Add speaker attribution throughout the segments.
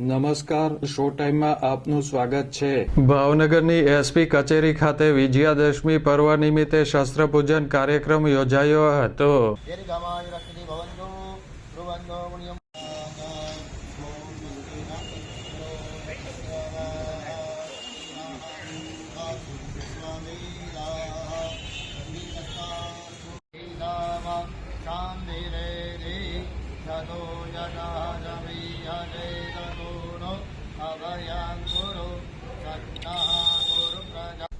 Speaker 1: નમસ્કાર શો ટાઈમમાં આપનું સ્વાગત છે.
Speaker 2: ભાવનગરની એસપી કચેરી ખાતે વિજયાદશમી પર્વ નિમિત્તે શસ્ત્રપૂજન કાર્યક્રમ યોજાયો હતો.
Speaker 3: પ્રજા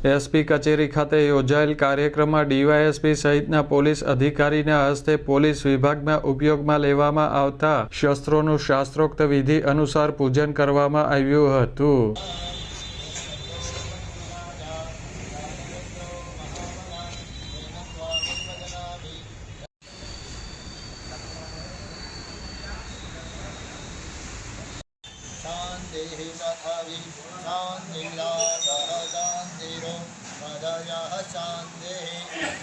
Speaker 2: એસપી કચેરી ખાતે યોજાયેલ કાર્યક્રમમાં ડીવાયએસપી સહિતના પોલીસ અધિકારીના હસ્તે પોલીસ વિભાગમાં ઉપયોગમાં લેવામાં આવતા શસ્ત્રોનું શાસ્ત્રોક્ત વિધિ અનુસાર પૂજન કરવામાં આવ્યું હતું.
Speaker 3: शान्तिः तथावि शान्तिर्लाभः शान्तिरो मदयः शान्तिः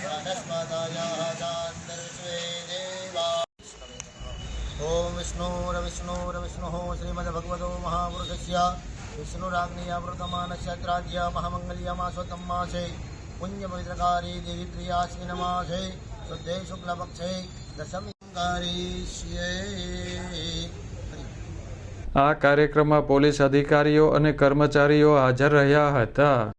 Speaker 3: वनस्पतयः शान्तिर्स्वे देवा ॐ विष्णुरविष्णुरविष्णुः श्रीमद्भगवतो महापुरुषस्य विष्णुराग्नेयावृतमानस्य त्राद्य महामङ्गल्यमास्वतं मासे पुण्यपवित्रकारे देवी मासे शुद्धे शुक्लपक्षे दशमी
Speaker 2: આ કાર્યક્રમમાં પોલીસ અધિકારીઓ અને કર્મચારીઓ હાજર રહ્યા હતા.